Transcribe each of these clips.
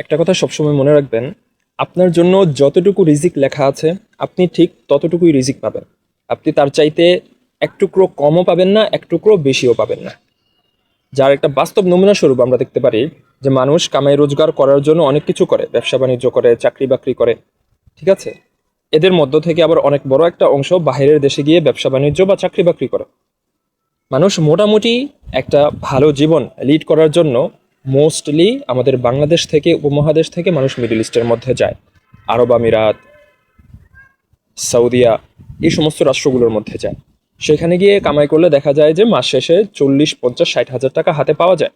একটা কথা সবসময় মনে রাখবেন, আপনার জন্য যতটুকু রিজিক লেখা আছে, আপনি ঠিক ততটুকুই রিজিক পাবেন। আপনি তার চাইতে এক টুকরো কমও পাবেন না, এক টুকরো বেশিও পাবেন না। যার একটা বাস্তব নমুনা স্বরূপ আমরা দেখতে পারি, যে মানুষ কামাই রোজগার করার জন্য অনেক কিছু করে, ব্যবসা বাণিজ্য করে, চাকরি বাকরি করে, ঠিক আছে? এদের মধ্য থেকে আবার অনেক বড় একটা অংশ বাইরের দেশে গিয়ে ব্যবসা বাণিজ্য বা চাকরি বাকরি করে। মানুষ মোটামুটি একটা ভালো জীবন লিড করার জন্য মোস্টলি আমাদের বাংলাদেশ থেকে, উপমহাদেশ থেকে মানুষ মিডল ইস্টের মধ্যে যায়। আরব আমিরাত, সৌদিয়া, এই সমস্ত রাষ্ট্রগুলোর মধ্যে যায়। সেখানে গিয়ে কামাই করলে দেখা যায় যে মাস শেষে চল্লিশ, পঞ্চাশ, ষাট হাজার টাকা হাতে পাওয়া যায়।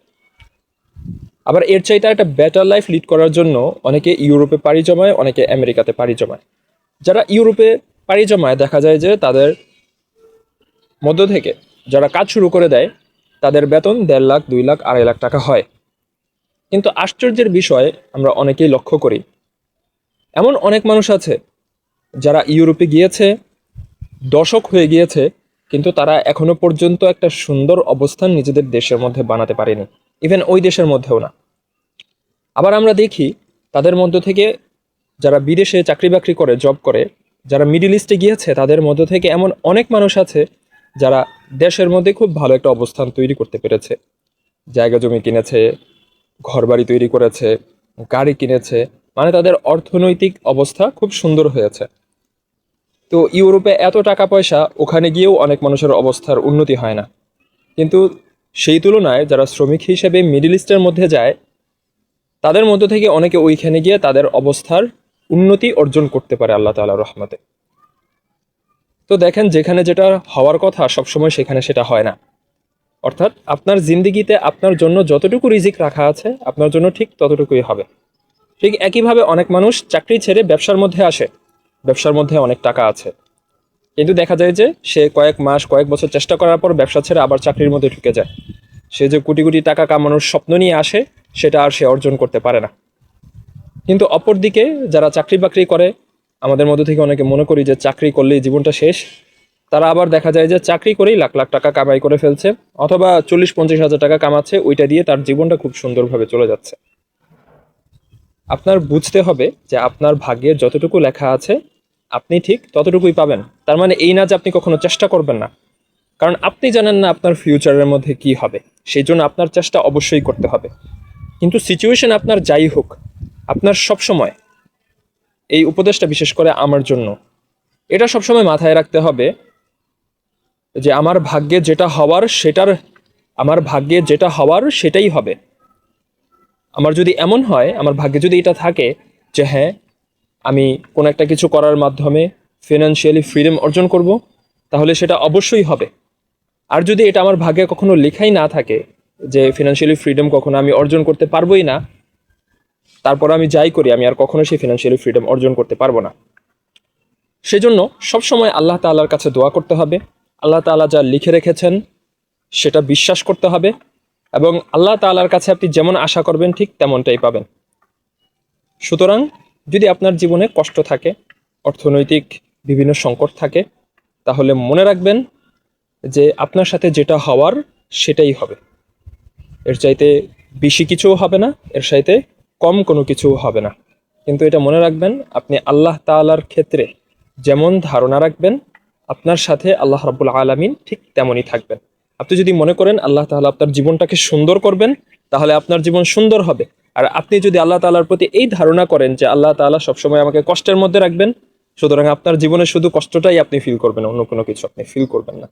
আবার এর চাইতে একটা বেটার লাইফ লিড করার জন্য অনেকে ইউরোপে পাড়ি জমায়, অনেকে আমেরিকাতে পাড়ি জমায়। যারা ইউরোপে পাড়ি জমায়, দেখা যায় যে তাদের মধ্য থেকে যারা কাজ শুরু করে দেয়, তাদের বেতন দেড় লাখ, দুই লাখ, আড়াই লাখ টাকা হয়। কিন্তু আশ্চর্যের বিষয় আমরা অনেকেই লক্ষ্য করি। এমন অনেক মানুষ আছে যারা ইউরোপে গিয়েছে, দশক হয়ে গিয়েছে, কিন্তু তারা এখনও পর্যন্ত একটা সুন্দর অবস্থান নিজেদের দেশের মধ্যে বানাতে পারেনি। ইভেন ওই দেশের মধ্যেও না। আবার আমরা দেখি তাদের মধ্য থেকে যারা বিদেশে চাকরি বাকরি করে জব করে, যারা মিডিল ইস্টে গিয়েছে, তাদের মধ্য থেকে এমন অনেক মানুষ আছে যারা দেশের মধ্যে খুব ভালো একটা অবস্থান তৈরি করতে পেরেছে। জায়গা জমি কিনেছে ঘরবাড়ি তৈরি করেছে, গাড়ি কিনেছে মানে তাদের অর্থনৈতিক অবস্থা খুব সুন্দর হয়েছে। তো ইউরোপে এত টাকা পয়সা, ওখানে গিয়েও অনেক মানুষের অবস্থার উন্নতি হয় না। কিন্তু সেই তুলনায় যারা শ্রমিক হিসেবে মিডল ইস্টের মধ্যে যায়, তাদের মধ্য থেকে অনেকে ওইখানে গিয়ে তাদের অবস্থার উন্নতি অর্জন করতে পারে আল্লাহ তাআলার রহমতে। তো দেখেন, যেখানে যেটা হওয়ার কথা, সবসময় সেখানে সেটা হয় না। অর্থাৎ আপনার জিন্দিগিতে আপনার জন্য যতটুকু রিজিক রাখা আছে, আপনার জন্য ঠিক ততটুকুই হবে। ঠিক একইভাবে অনেক মানুষ চাকরি ছেড়ে ব্যবসার মধ্যে আসে, ব্যবসার মধ্যে অনেক টাকা আছে। কিন্তু দেখা যায় যে সে কয়েক মাস, কয়েক বছর চেষ্টা করার পর ব্যবসা ছেড়ে আবার চাকরির মধ্যে ঢুকে যায়। সে যে কোটি কোটি টাকা কামানোর স্বপ্ন নিয়ে আসে, সেটা আর সে অর্জন করতে পারে না। কিন্তু অপরদিকে যারা চাকরি বাকরি করে, আমাদের মধ্যে থেকে অনেকে মনে করি যে চাকরি করলেই জীবনটা শেষ তারা আবার দেখা যায় যে চাকরি করেই লাখ লাখ টাকা কামাই করে ফেলছে, অথবা চল্লিশ পঞ্চাশ হাজার টাকা কামাচ্ছে, ওইটা দিয়ে তার জীবনটা খুব সুন্দরভাবে চলে যাচ্ছে। আপনার বুঝতে হবে যে আপনার ভাগ্যের যতটুকু লেখা আছে, আপনি ঠিক ততটুকুই পাবেন। তার মানে এই না যে আপনি কখনো চেষ্টা করবেন না। কারণ আপনি জানেন না আপনার ফিউচারের মধ্যে কি হবে, সেই জন্য আপনার চেষ্টা অবশ্যই করতে হবে। কিন্তু সিচুয়েশন আপনার যাই হোক, আপনার সব সময় এই উপদেশটা বিশেষ করে আমার জন্য। এটা সবসময় মাথায় রাখতে হবে যে আমার ভাগ্যে যেটা হওয়ার সেটার, আমার ভাগ্যে যেটা হওয়ার সেটাই হবে। আমার যদি এমন হয়, আমার ভাগ্যে যদি এটা থাকে যে হ্যাঁ আমি কোনো একটা কিছু করার মাধ্যমে ফিনান্সিয়ালি ফ্রিডম অর্জন করব, তাহলে সেটা অবশ্যই হবে। আর যদি এটা আমার ভাগ্যে কখনো লেখাই না থাকে যে ফিনান্সিয়ালি ফ্রিডম কখনো আমি অর্জন করতে পারবোই না, তারপর আমি যাই করি, আমি আর কখনো সেই ফিনান্সিয়ালি ফ্রিডম অর্জন করতে পারব না। সেজন্য সবসময় আল্লাহ তাআলার কাছে দোয়া করতে হবে। আল্লাহ তাআলা যা লিখে রেখেছেন, সেটা বিশ্বাস করতে হবে এবং আল্লাহ তাআলার কাছে আপনি যেমন আশা করবেন, ঠিক তেমনটাই পাবেন। সুতরাং যদি আপনার জীবনে কষ্ট থাকে, অর্থনৈতিক বিভিন্ন সংকট থাকে, তাহলে মনে রাখবেন যে আপনার সাথে যেটা হওয়ার, সেটাই হবে। এর চাইতে বেশি কিছুও হবে না, এর চাইতে কম কোনো কিছুও হবে না। কিন্তু এটা মনে রাখবেন, আপনি আল্লাহ তাআলার ক্ষেত্রে যেমন ধারণা রাখবেন আপনার সাথে আল্লাহ রাব্বুল আলামিন ঠিক তেমনই থাকবেন। আপনি যদি মনে করেন আল্লাহ তাআলা আপনার জীবনটাকে সুন্দর করবেন, তাহলে আপনার জীবন সুন্দর হবে। আর আপনি যদি আল্লাহ তাআলার প্রতি এই ধারণা করেন যে আল্লাহ তাআলা সবসময় আমাকে কষ্টের মধ্যে রাখবেন, সুতরাং আপনার জীবনে শুধু কষ্টটাই আপনি ফিল করবেন, অন্য কোনো কিছু আপনি ফিল করবেন না।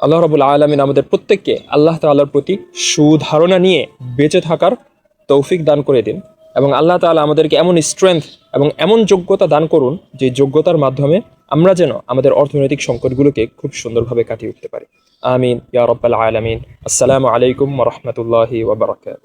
আল্লাহ রাবুল আলমিন আমাদের প্রত্যেককে আল্লাহ তাআলার প্রতি সুধারণা নিয়ে বেঁচে থাকার তৌফিক দান করে দিন এবং আল্লাহ তাআলা আমাদেরকে এমন স্ট্রেংথ এবং এমন যোগ্যতা দান করুন যে যোগ্যতার মাধ্যমে আমরা যেন আমাদের অর্থনৈতিক সংকটগুলোকে খুব সুন্দরভাবে কাটিয়ে উঠতে পারি। আমিন, ইয়া রব্বাল আলামিন। আসসালামু আলাইকুম রহমতুল্লাহি ওবরাকাত